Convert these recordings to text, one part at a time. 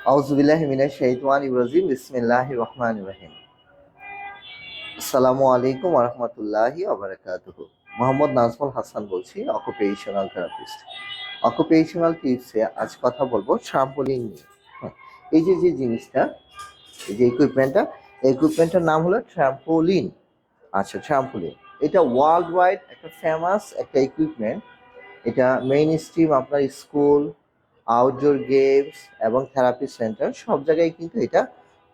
আউজুবিল্লাহ মিনাশ শাইতানির রাজিম বিসমিল্লাহির রহমানির রহিম। আসসালামু আলাইকুম মোহাম্মদ নাজমুল হাসান বলছি অকুপেশনাল থেরাপিস্ট টিপসে আজ কথা বলব ট্রাম্পোলিন হ্যাঁ, এই যে যে জিনিসটা এই যে ইকুইপমেন্টটা ইকুইপমেন্টটার নাম হলো ট্রাম্পোলিন আচ্ছা ট্রাম্পোলিন এটা ওয়ার্ল্ড ওয়াইড একটা ফেমাস একটা ইকুইপমেন্ট এটা মেইন স্ট্রিম আপনার স্কুল আউটডোর গেমস এবং থেরাপি সেন্টার সব জায়গায় কিন্তু এটা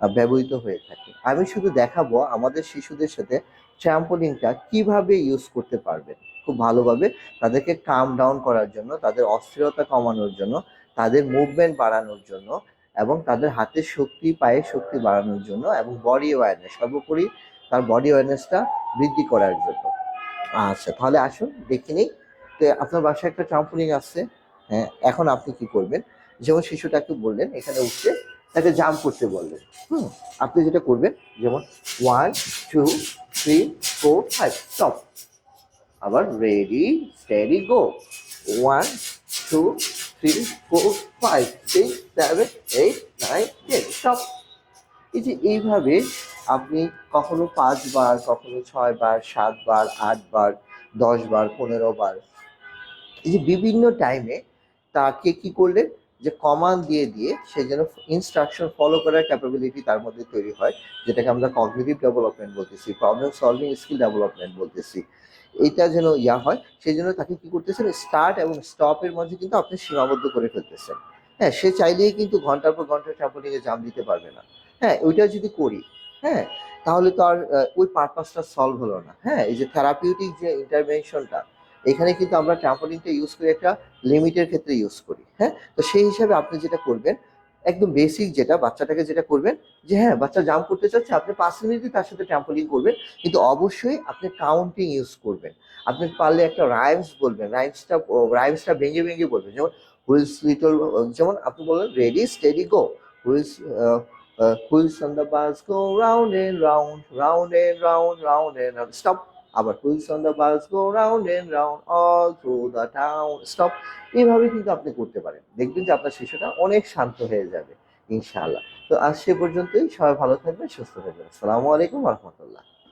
ব্যবহৃত হয়ে থাকে। আমি শুধু দেখাবো আমাদের শিশুদের সাথে ট্র্যাম্পোলিনটা কীভাবে ইউজ করতে পারবেন খুব ভালোভাবে তাদেরকে কাম ডাউন করার জন্য, তাদের অস্থিরতা কমানোর জন্য, তাদের মুভমেন্ট বাড়ানোর জন্য এবং তাদের হাতের শক্তি পায়ের শক্তি বাড়ানোর জন্য এবং বডি অ্যাওয়ারনেস সর্বোপরি তার বডি অ্যাওয়ারনেসটা বৃদ্ধি করার জন্য। আচ্ছা তাহলে আসুন, দেখে নিই। তো আপনার বাসায় একটা ট্রাম্পোলিন আছে হ্যাঁ এখন আপনি কি করবেন? যেমন শিশুটাকে বললেন, এখানে উঠছে, তাকে জাম্প করতে বললেন। হুম, আপনি যেটা করবেন, যেমন one two three four five stop আবার ready steady go one two three four five six seven eight nine ten stop এই যে এইভাবে আপনি কখনো পাঁচবার, কখনো ছয়বার, সাতবার, আটবার, দশবার পনেরো বার এই যে বিভিন্ন টাইমে তাকে কি করলেন যে কমান্ড দিয়ে দিয়ে সে যেন ইনস্ট্রাকশন ফলো করার ক্যাপাবিলিটি তার মধ্যে তৈরি হয়, যেটাকে আমরা কগনিটিভ ডেভেলপমেন্ট বলতেছি প্রবলেম সলভিং স্কিল ডেভেলপমেন্ট বলতেছি। এটা যেন ইয়া হয় সেই জন্য তাকে কি করতেছেন? স্টার্ট এবং স্টপের মধ্যে কিন্তু আপনি সীমাবদ্ধ করে ফেলতেছেন। হ্যাঁ সে চাইলেই কিন্তু ঘণ্টার পর ঘণ্টা ট্রাম্পোলিংয়ে জাম দিতে পারবে না। হ্যাঁ ওইটা যদি করি হ্যাঁ তাহলে তো আর ওই পারপাসটা সলভ হলো না। হ্যাঁ এই যে থেরাপিউটিক যে ইন্টারভেনশনটা এখানে কিন্তু আমরা ট্রাম্পোলিনটা ইউজ করে একটা লিমিটের ক্ষেত্রে ইউজ করি হ্যাঁ? তো সেই হিসাবে আপনি যেটা করবেন, একদম বেসিক যেটা, বাচ্চাটাকে যেটা করবেন, যে হ্যাঁ বাচ্চা জাম্প করতে চাচ্ছে, আপনি পাঁচ মিনিটই তার সাথে ট্রাম্পোলিন করবেন, কিন্তু অবশ্যই আপনি কাউন্টিং ইউজ করবেন। আপনি পারলে একটা রাইমস বলবেন রাইমসটা রাইমসটা ভেঙে ভেঙে বলবেন, যেমন হুইলস লিটল যেমন আপনি বলবেন ready steady go wheels wheels on the bus go round and round round and round round and stop আবার twice on the bus go round and round all through the town stop এইভাবে কিন্তু আপনি করতে পারেন। দেখবেন যে আপনার শিশুটা অনেক শান্ত হয়ে যাবে, ইনশাআল্লাহ। তো আজ সে পর্যন্তই। সবাই ভালো থাকবেন, সুস্থ থাকবেন। আসসালামু আলাইকুম রহমতুল্লাহ।